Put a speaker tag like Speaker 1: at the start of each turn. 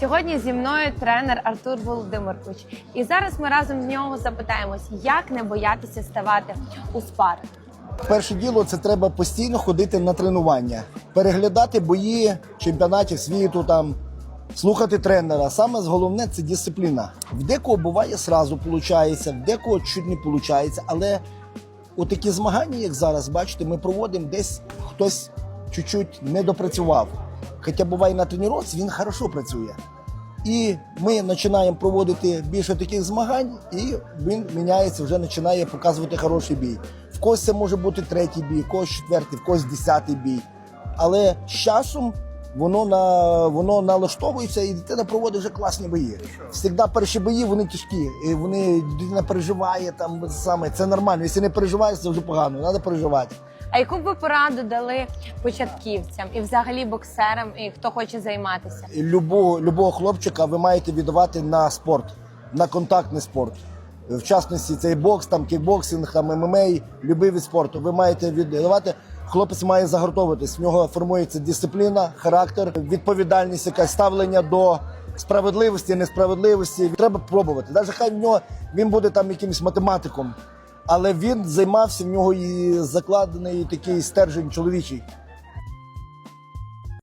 Speaker 1: Сьогодні зі мною тренер Артур Володимирович. І зараз ми разом з нього запитаємось, як не боятися ставати у спар.
Speaker 2: Перше діло це треба постійно ходити на тренування, переглядати бої чемпіонатів світу, там слухати тренера. Саме головне це дисципліна. В декого буває сразу виходить, в декого чуть не виходить, але отакі змагання, як зараз, бачите, ми проводимо десь хтось чуть-чуть не допрацював. Хоча буває на тренуванні, він хорошо працює. І ми починаємо проводити більше таких змагань, і він міняється, вже починає показувати хороший бій. В когось це може бути третій бій, в когось четвертий, в когось десятий бій. Але з часом воно на воно налаштовується, і дитина проводить вже класні бої. Всегда перші бої вони тяжкі. І вони дитина переживає там саме. Це нормально. Якщо не переживаєш, це вже погано. Треба переживати.
Speaker 1: А яку б ви пораду дали початківцям і взагалі боксерам, і хто хоче займатися?
Speaker 2: Любого, любого хлопчика ви маєте віддавати на спорт, на контактний спорт. В частності цей бокс, там кікбоксинг, там ММА, любий від спорту. Ви маєте віддавати. Хлопець має загортовуватись. В нього формується дисципліна, характер, відповідальність, якась ставлення до справедливості, несправедливості. Треба пробувати. Навіть хай в нього він буде там якимось математиком, але він займався в нього і закладений такий стержень чоловічий.